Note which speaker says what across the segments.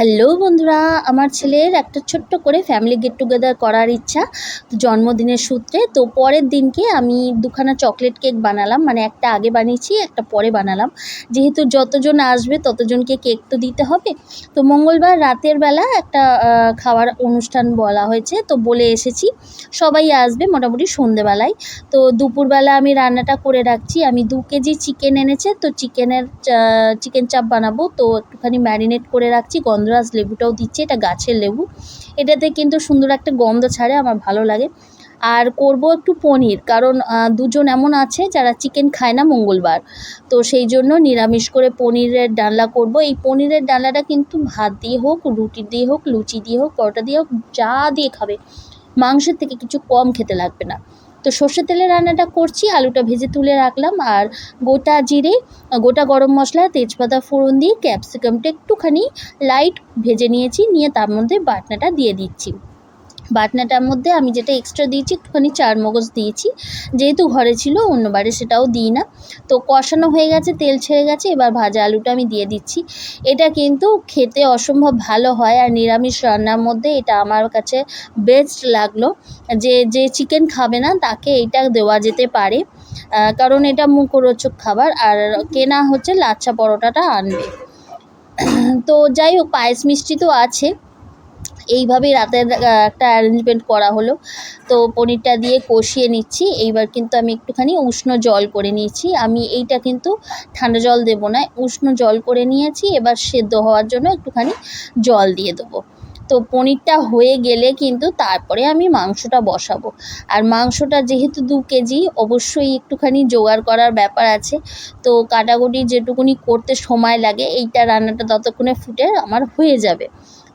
Speaker 1: Hello বন্ধুরা, আমার ছেলের একটা ছোট্ট করে ফ্যামিলি গেট টুগেদার করার ইচ্ছা জন্মদিনের সূত্রে। তো পরের দিনকে আমি দুখানা চকলেট কেক বানালাম মানে একটা আগে বানিয়েছি, একটা পরে বানালাম। যেহেতু যতজন আসবে, ততজনকে কেক তো দিতে হবে। তো মঙ্গলবার রাতের বেলা একটা খাওয়ার অনুষ্ঠান বলা হয়েছে, তো বলে এসেছি। সবাই আসবে মোটামুটি সন্ধেবেলায়। তো দুপুরবেলা আমি রান্নাটা করে রাখছি। আমি দু কেজি চিকেন এনেছে, তো চিকেনের চিকেন চাপ বানাবো। তো একটুখানি ম্যারিনেট করে রাখছি গন্ধরাজ লেবুটাও দিচ্ছি, এটা গাছের লেবু। এটাতে কিন্তু সুন্দর একটা গন্ধ ছাড়ে, আমার ভালো লাগে। আর করব একটু পনির, কারণ দুজন এমন আছে যারা চিকেন খায় না মঙ্গলবার। তো সেই জন্য নিরামিষ করে পনিরের ডালনা করব। এই পনিরের ডালনাটা কিন্তু ভাত দিয়ে হোক, রুটি দিয়ে হোক, লুচি দিয়ে হোক, পরোটা দিয়ে হোক, যা দিয়ে খাবে। মাংসের থেকে কিছু কম খেতে লাগবে না। তো সর্ষের তেলে রান্নাটা করছি, আলুটা ভেজে তুলে রাখলাম আর গোটা জিরে, গোটা গরম মশলা, তেজপাতা, ফোড়ন দিয়ে ক্যাপসিকামটা একটুখানি লাইট ভেজে নিয়েছি, নিয়ে তার মধ্যে বাটনাটা দিয়ে দিচ্ছি। বাটনাটার মধ্যে আমি যেটা এক্সট্রা দিয়েছি, একটুখানি চার মগজ দিয়েছি। যেহেতু ঘরে ছিল অন্যবারে সেটাও দিই না। তো কষানো হয়ে গেছে, তেল ছেড়ে গেছে, এবার ভাজা আলুটা আমি দিয়ে দিচ্ছি। এটা কিন্তু খেতে অসম্ভব ভালো হয় আর নিরামিষ রান্নার মধ্যে এটা আমার কাছে বেস্ট লাগল। যে যে চিকেন খাবে না, তাকে এটা দেওয়া যেতে পারে। কারণ এটা মুখরোচক খাবার আর কেনা হচ্ছে লাচ্ছা পরোটাটা আনবে। তো যাই হোক, পায়েস মিষ্টি তো আছে। এইভাবেই রাতের একটা অ্যারেঞ্জমেন্ট করা হলো। তো পনিরটা দিয়ে কষিয়ে নিচ্ছি। এইবার কিন্তু আমি একটুখানি উষ্ণ জল করে নিয়েছি। আমি এইটা কিন্তু ঠান্ডা জল দেবো না, উষ্ণ জল করে নিয়েছি। এবার সেদ্ধ হওয়ার জন্য একটুখানি জল দিয়ে দেবো। তো পনিরটা হয়ে গেলে কিন্তু তারপরে আমি মাংসটা বসাবো। আর মাংসটা যেহেতু দু কেজি, অবশ্যই একটুখানি জোগাড় করার ব্যাপার আছে। তো কাটাকুটি যেটুকুনি করতে সময় লাগে, এইটা রান্নাটা ততক্ষণে ফুটে আমার হয়ে যাবে।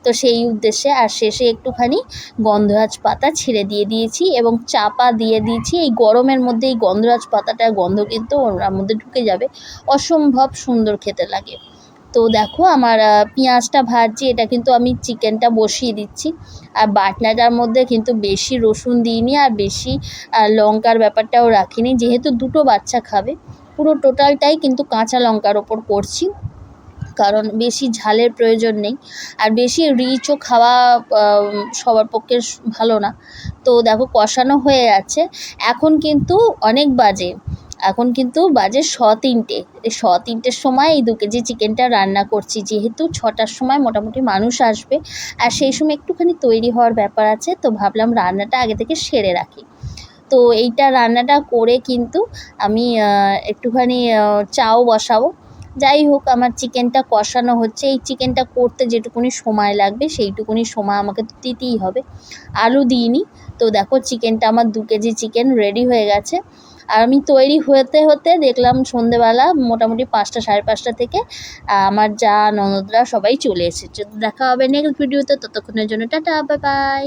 Speaker 1: তো সেই উদ্দেশ্যে আর শেষে একটুখানি গন্ধরাজ পাতা ছিঁড়ে দিয়ে দিয়েছি এবং চাপা দিয়ে দিয়েছি। এই গরমের মধ্যে এই গন্ধরাজ পাতাটার গন্ধ কিন্তু ওর মধ্যে ঢুকে যাবে। অসম্ভব সুন্দর খেতে লাগে। তো দেখো আমার পেঁয়াজটা ভাজছি, এটা কিন্তু আমি চিকেনটা বসিয়ে দিচ্ছি। আর বাটনাটার মধ্যে কিন্তু বেশি রসুন দিইনি আর বেশি লঙ্কার ব্যাপারটাও রাখিনি। যেহেতু দুটো বাচ্চা খাবে, পুরো টোটালটাই কিন্তু কাঁচা লঙ্কার ওপর করছি। কারণ বেশি ঝালের প্রয়োজন নেই। আর বেশি রিচও খাওয়া সবার পক্ষে ভালো না। তো দেখো কষানো হয়ে যাচ্ছে এখন কিন্তু অনেক বাজে। এখন কিন্তু বাজে শ তিনটে শ তিনটের সময় এই দু কেজি চিকেনটা রান্না করছি। যেহেতু ছটার সময় মোটামুটি মানুষ আসবে। আর সেই সময় একটুখানি তৈরি হওয়ার ব্যাপার আছে। তো ভাবলাম রান্নাটা আগে থেকে সেরে রাখি। তো এইটা রান্নাটা করে কিন্তু আমি একটুখানি চাও বসাবো। যাই হোক, আমার চিকেনটা কষানো হচ্ছে। এই চিকেনটা করতে যেটুকুনি সময় লাগবে, সেইটুকুনি সময় আমাকে তো দিতেই হবে। আলু দিইনি। তো দেখো চিকেনটা আমার দু কেজি চিকেন রেডি হয়ে গেছে। আর আমি তৈরি হতে হতে দেখলাম সন্ধেবেলা মোটামুটি পাঁচটা, সাড়ে পাঁচটা থেকে আমার যা ননদরা সবাই চলে এসেছে। দেখা হবে নেক্সট ভিডিওতে ততক্ষণের জন্য টাটা বাই বাই